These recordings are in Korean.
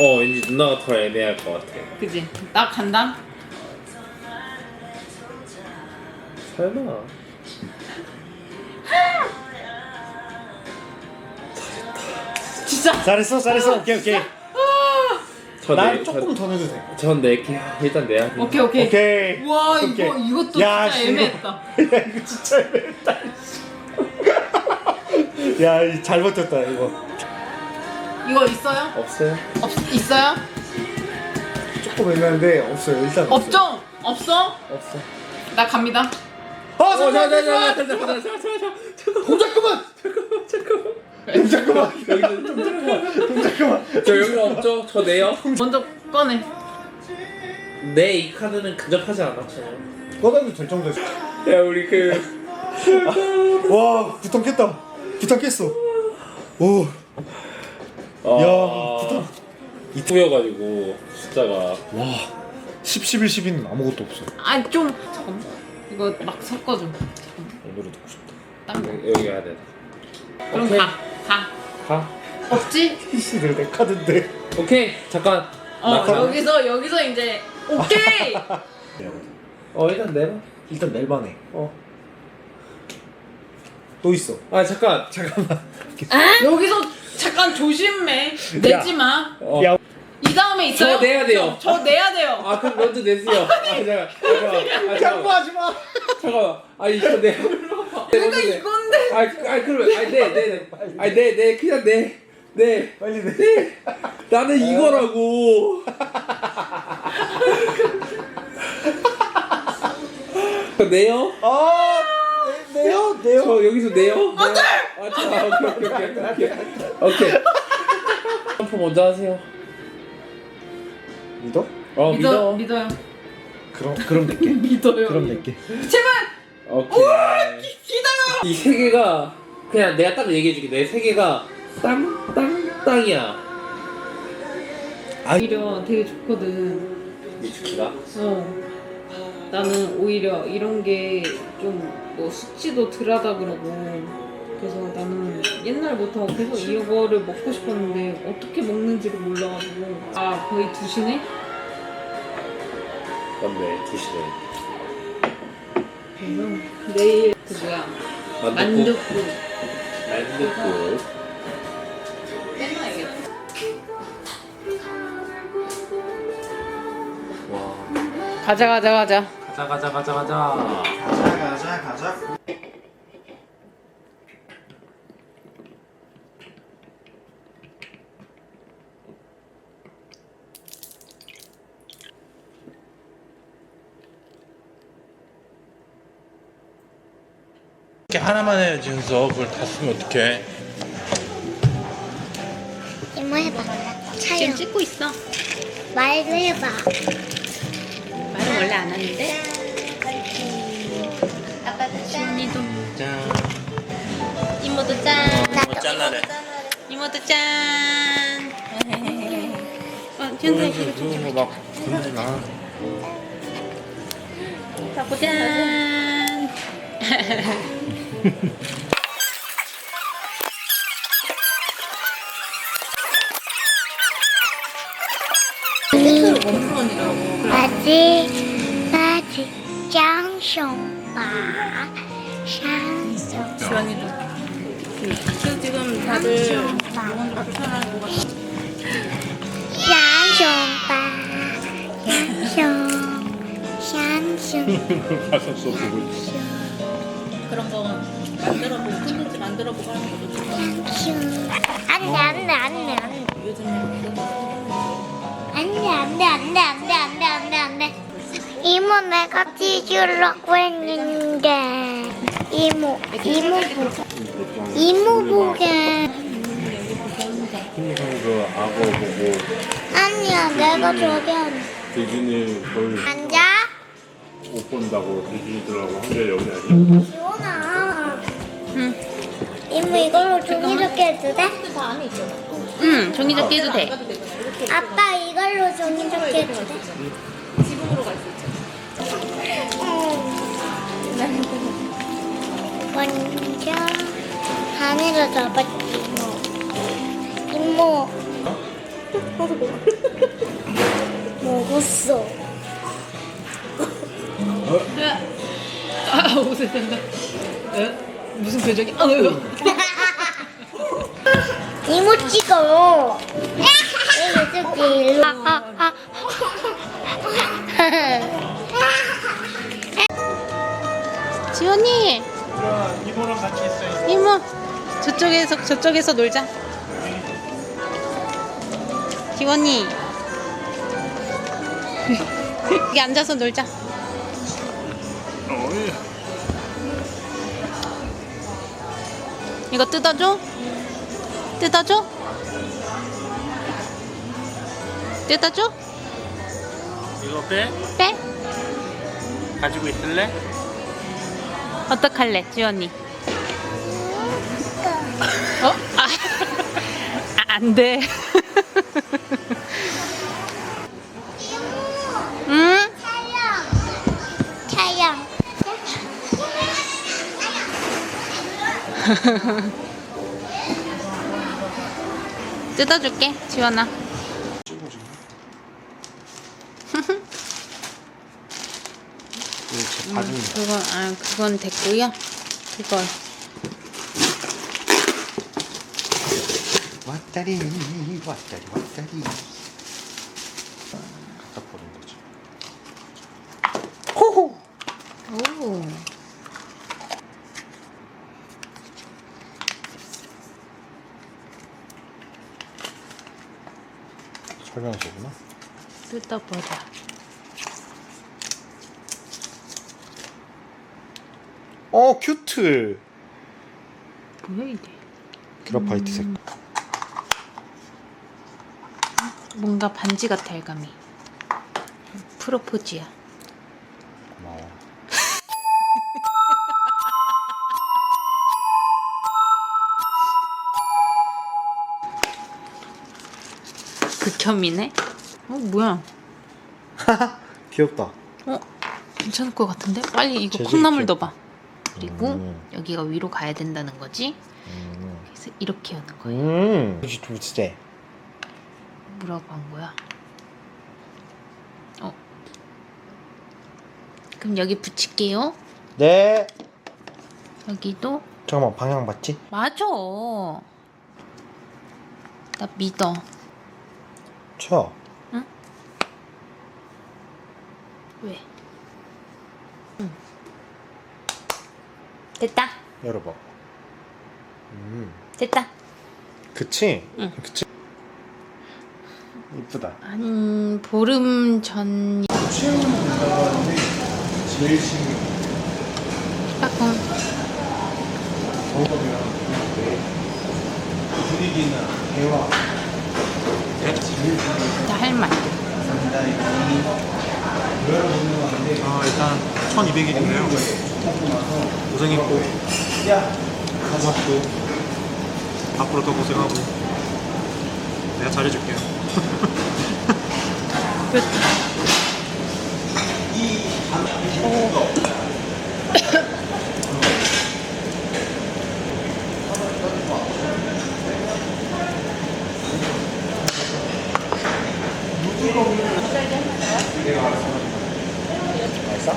어 왠지 누나가 더 애매할 것 같아 그지? 나 간다. 설마 진짜. 잘했어 잘했어 오케이 오케이 내, 조금 더 내도 돼 저, 전 낼게요 일단 내야 돼 오케이 오케이. 오케이 와 이거 오케이. 이것도 야, 진짜 씨, 애매했다. 야 이거 진짜 애매했다 야 잘 버텼다 이거 이거 있어요? 없어요? 없 있어요? 조금 애매한데 없어요 일단 없죠? 없어? 없어 나 갑니다. 어어 잠깐만 잠깐만 잠깐만 잠깐만 잠깐만 잠깐만 동작 그만 동작 그만 동작 그만 저 여기 없죠? 저 내요? 먼저 꺼내. 내 이 카드는 근접하지 않았잖아요 꺼내도 될 정도였어 야 우리 그 와 부탄 깼다 부탄 깼어 오 아, 부탁. 이쁘여가지고 숫자가 와 10, 11, 12는 아무것도 없어 아니 좀 잠깐만. 이거 막 섞어줘. 이 노래 듣고 싶다 딴 거. 여기, 가야 돼 그럼 오케이. 가. 가. 가 없지? PC들 내 카드인데 오케이 잠깐 어나 가. 여기서 여기서 이제 오케이. 어 일단 내봐 일단 멜반에 어. 또 있어 아 잠깐 잠깐만 여기서 잠깐 조심해. 내지 마. 어. 야. 이 다음에 있어요? 저 내야 돼요. 저, 저 내야 돼요. 아 그럼 먼저 내세요 아 잠깐 잠깐 아, 잠깐 양보하지 마 잠깐만 아니 이거 내 내가 이건데. 아, 그- 아니 그러면 아니 네네 아니 네네 그냥 네네 빨리 내 네. 나는 이거라고 저 내요? 아 내- 내요 내요 저 여기서 내요? 안돼! 아, 저, 아, 오케이 오케이 오케이 오케이 오케이 점프 먼저 하세요 믿어? 어 믿어 믿어 믿어요. 그럼 그럼 낼게 믿어요. 그럼 낼게 제발 오케이 기다려. 이 세 개가 그냥 내가 딱 얘기해줄게 내 세 개가 땅 땅 땅이야 오히려 되게 좋거든. 미츠키가 어. 나는 오히려 이런 게 좀 뭐 숙지도 덜하다 그러고 그래서 나는 옛날부터 계속 이거를 먹고 싶었는데 어떻게 먹는지를 몰라가지고. 아 거의 두시네? 맞네 두시네. 그래서 내일 그 뭐야? 만둣국. 만둣국. 빼놔야겠다. 와. 가자 가자 가자 가자 가자 가자 가자 가자 가자 가자 이렇게 하나만 해야지 은서 그걸 다 쓰면 어떡해 이모 해봐. 지금 차요. 찍고 있어 말도 해봐. 원래 안 하는데? 아빠도 짠. 언니도 짠. 이모도 짠 나도 짠나래. 이모도 짠. 어, 현수야 이거 좀 그거 막 그러지 마. 짠. 바지 바지 장熊把장熊 지원이도. 그 지금 다들 영어도 불편할 것 같아. 장熊把장熊장熊 가셨어 보고 있어 그런 거 만들어보고 콘텐츠 만들어보고 하는 것도 좋아. 장熊안돼 안돼 안돼 안돼 요즘에 안돼 안돼 안돼 안돼 안돼 안돼 안돼 이모 내가 찢으려고 했는데. 이모 이모 보게. 이모 보게. 항상 그 악어 보고 아니야 내가 저기 안 디즈니 거의 앉아. 못 본다고 디즈니들하고. 한게 여기 아니야 지원아. 이모 이걸로 종이 접기 해도 돼? 응 종이접기 해도 돼. 아빠 이걸로 종이 접기 해도 돼? 먼저 하늘을 잡았지 이모 먹었어. 아 옷에. 에? 무슨 표정이? 아 이거. 이모 찍어. 이렇게 일로. 지원이 이모랑 같이 있어. 이모 저쪽에서 저쪽에서 놀자. 지원이 여기 앉아서 놀자. 이거 뜯어줘? 뜯어줘? 뜯어줘? 이거 빼? 빼? 가지고 있을래? 어떡할래, 지원이? 어? 아, 아, 안 돼. 응? 촬영. 뜯어줄게, 지원아. 제 바지 그건, 아, 그건 됐고요. 그거. 왔다리 왔다리 왔다리 갖다 버린 거지. 호호. 오. 설명서구나. 뜯어보자. 어 큐트. 뭐야, 이게? 그라파이트 색. 뭔가 반지 같아, 알감이. 프로포즈야. 고마워. 극혐이네? 어, 뭐야? 귀엽다. 어? 괜찮을 것 같은데? 빨리 이거 콩나물. 넣어봐. 그리고 음. 여기가 위로 가야 된다는 거지? 음. 그래서 이렇게 여는 거야. 음. 역시 둘째. 뭐라고 한 거야? 어. 그럼 여기 붙일게요. 네. 여기도 잠깐만 방향 맞지? 맞아. 나 믿어. 쳐. 왜? 됐다. 열어봐. 음. 됐다. 그치? 응. 그치? 이쁘다. 한 보름 전 제일 신기. 조금 분위기나 대화. 할 말. 아, 일단 1200일이고요. 고생했고, 고맙고, 앞으로 더 고생하고, 내가 잘해줄게요. 맛있어?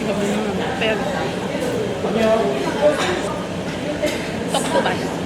이거 먹으면 빼야겠다. 맛있어.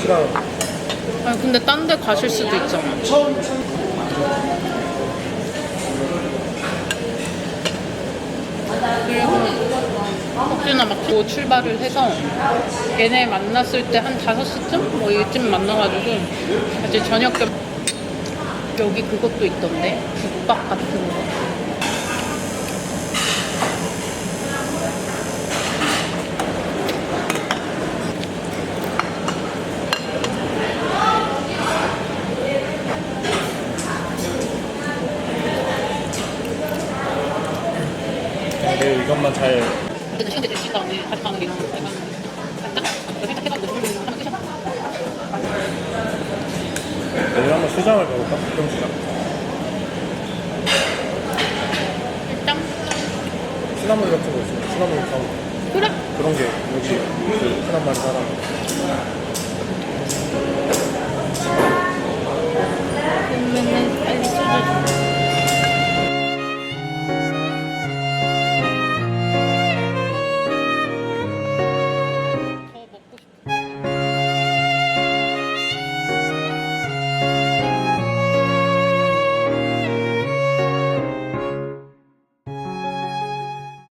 시간 아니 근데 딴 데 가실 수도 있잖아. 막뭐 출발을 해서 얘네 만났을 때 한 5시쯤? 뭐 이쯤 만나가지고 같이 저녁 겸 여기 그것도 있던데 국밥 같은 거 수장을 먹을까? 수정 수장. 일단 시나몬 같은 거 있어. 시나몬 가고 그래 그런 게 여기 그 사람 말이 사람. 그러면은